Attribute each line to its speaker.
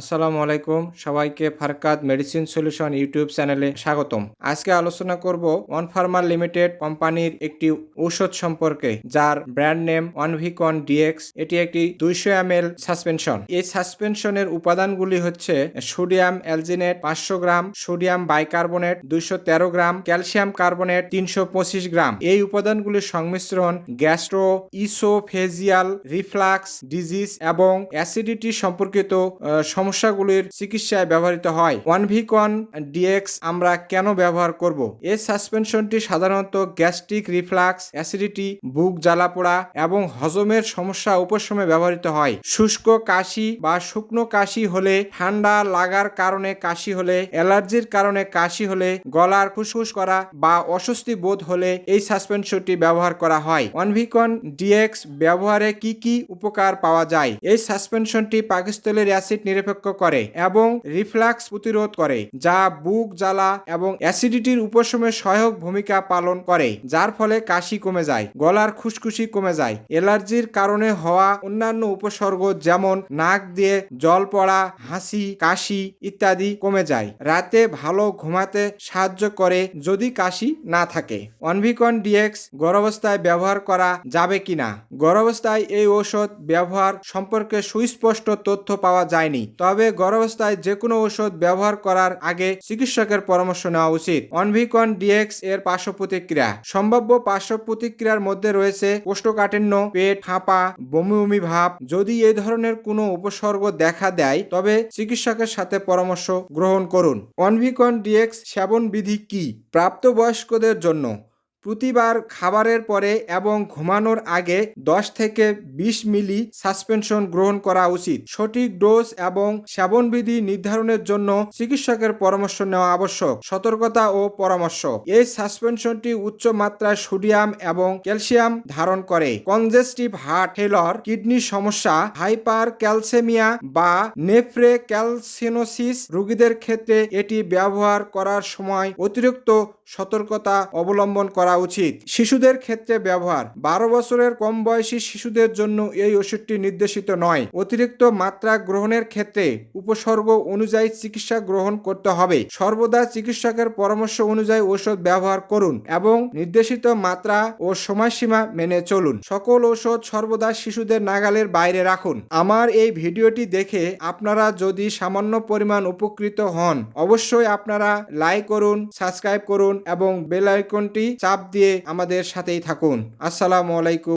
Speaker 1: আসসালামু আলাইকুম। সবাইকে ফারকাত মেডিসিন সলিউশন ইউটিউব চ্যানেলে স্বাগতম। আজকে আলোচনা করব ওয়ান ফার্মার লিমিটেড কোম্পানির একটি ঔষধ সম্পর্কে, যার ব্র্যান্ড নেম ওয়ানভিকন ডিএক্স। এটি একটি দুইশো এম এল সাসপেনশন। এই সাসপেনশনের উপাদানগুলি হচ্ছে সোডিয়াম অ্যালজিনেট পাঁচশো গ্রাম, সোডিয়াম বাইকার্বনেট দুইশো তেরো গ্রাম, ক্যালসিয়াম কার্বনেট তিনশো পঁচিশ গ্রাম। এই উপাদানগুলির সংমিশ্রণ গ্যাস্ট্রো ইসোফেজিয়াল রিফ্লাক্স ডিজিজ এবং অ্যাসিডিটি সম্পর্কিত সমস্যাগুলির চিকিৎসায় ব্যবহৃত হয়। ওয়ান ভিকন ডিএক্স আমরা কেন ব্যবহার করব? এই সাসপেনশনটি সাধারণত গ্যাস্ট্রিক রিফ্লাক্স, অ্যাসিডিটি, বুক জ্বালা জ্বালাপোড়া এবং হজমের সমস্যা উপশমে ব্যবহৃত হয়। শুষ্ক কাশি বা শুকনো কাশি হলে ঠান্ডা লাগার কারণে কাশি হলে, অ্যালার্জির কারণে কাশি হলে, গলার ফুসফুস করা বা অস্বস্তি বোধ হলে এই সাসপেনশনটি ব্যবহার করা হয়। অনভিকন ডিএক্স ব্যবহারে কি কি উপকার পাওয়া যায়? এই সাসপেনশনটি পাকিস্তলের অ্যাসিড নিরপেক্ষ করে এবং রিফ্লাক্স প্রতিরোধ করে, যা বুক জ্বালা এবং অ্যাসিডিটির উপশমে সহায়ক ভূমিকা পালন করে, যার ফলে কাশি কমে যায়, গলার খুশখুশি কমে যায়, অ্যালার্জির কারণে হওয়া অন্যান্য উপসর্গ যেমন নাক দিয়ে জল পড়া, হাসি, কাশি ইত্যাদি কমে যায়। রাতে ভালো ঘুমাতে সাহায্য করে যদি কাশি না থাকে। অনভিকন ডিএক্স গর্ভাবস্থায় ব্যবহার করা যাবে কিনা? গর্ভাবস্থায় এই ঔষধ ব্যবহার সম্পর্কে সুস্পষ্ট তথ্য পাওয়া যায়নি তবে গর্ভাবস্থায় যে কোনো ঔষধ ব্যবহার করার আগে চিকিৎসকের পরামর্শ নেওয়া উচিত। অনভিকন ডিএক্স এর পার্শ্ব প্রতিক্রিয়া সম্ভাব্য পার্শ্ব প্রতিক্রিয়ার মধ্যে রয়েছে কোষ্ঠকাঠিন্য, পেট ফাঁপা বমি বমি ভাব। যদি এই ধরনের কোনো উপসর্গ দেখা দেয়, তবে চিকিৎসকের সাথে পরামর্শ গ্রহণ করুন। অনভিকন ডিএক্স সেবন বিধি কি? প্রাপ্তবয়স্কদের জন্য। প্রতিবার খাবারের পরে এবং ঘুমানোর আগে দশ থেকে বিশ মিলি সাসপেনশন গ্রহণ করা উচিত। সঠিক ডোজ এবং সেবনবিধি নির্ধারণের জন্য চিকিৎসকের পরামর্শ নেওয়া আবশ্যক। সতর্কতা ও পরামর্শ। এই সাসপেনশনটি উচ্চ মাত্রায় সোডিয়াম এবং ক্যালসিয়াম ধারণ করে। কনজেস্টিভ হার্ট ফেলর, কিডনি সমস্যা হাইপার ক্যালসেমিয়া বা নেফ্রে ক্যালসিনোসিস রোগীদের ক্ষেত্রে এটি ব্যবহার করার সময় অতিরিক্ত সতর্কতা অবলম্বন করা উচিত। শিশুদের ক্ষেত্রে ব্যবহার। বারো বছরের কম বয়সী শিশুদের জন্য এই ওষুধটি নির্দেশিত নয়। অতিরিক্ত মাত্রা গ্রহণের ক্ষেত্রে উপসর্গ অনুযায়ী চিকিৎসা গ্রহণ করতে হবে। সর্বদা চিকিৎসকের পরামর্শ অনুযায়ী ঔষধ ব্যবহার করুন এবং নির্দেশিত মাত্রা ও সময়সীমা মেনে চলুন। সকল ঔষধ সর্বদা শিশুদের নাগালের বাইরে রাখুন। আমার এই ভিডিওটি দেখে আপনারা যদি সামান্য পরিমাণ উপকৃত হন, অবশ্যই আপনারা লাইক করুন, সাবস্ক্রাইব করুন এবং বেল আইকনটি চাপ দিয়ে আমাদের সাথেই থাকুন। আসসালামু আলাইকুম।